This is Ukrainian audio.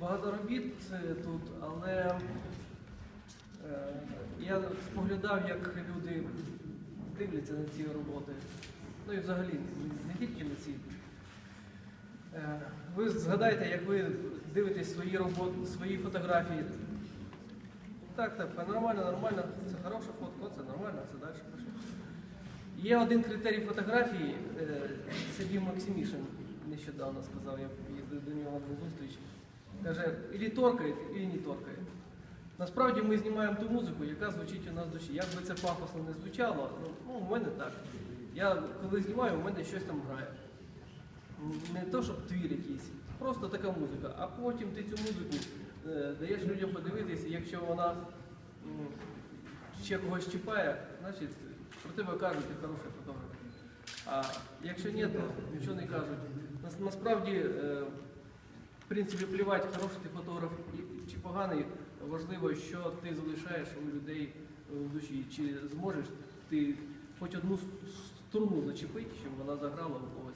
багато робіт тут, але е, я споглядав, як люди дивляться на ці роботи. Ну і взагалі не тільки на ці. Е, Ви згадайте, як ви дивитесь свої роботи, свої фотографії. Так, так, нормально, нормально, це хороша фотка, це нормально, це далі. Є один критерій фотографії, е, Сергій Максимішин нещодавно сказав, я їздив до нього на зустріч. Каже, ілі торкає, ілі не торкає. Насправді ми знімаємо ту музику, яка звучить у нас в душі. Як би це пафосно не звучало, ну, ну у мене так. Я коли знімаю, у мене щось там грає. Не то, щоб твір якийсь, просто така музика. А потім ти цю музику е, даєш людям подивитися, якщо вона ще когось чіпає, значить про тебе кажуть, ти хороший фотограф. А якщо ні, то нічого не кажуть. Нас- Насправді, е, в принципі, плівати, хороший ти фотограф чи поганий, важливо, що ти залишаєш у людей е, в душі. Чи зможеш ти хоч одну струну зачепити, щоб вона заграла у когось.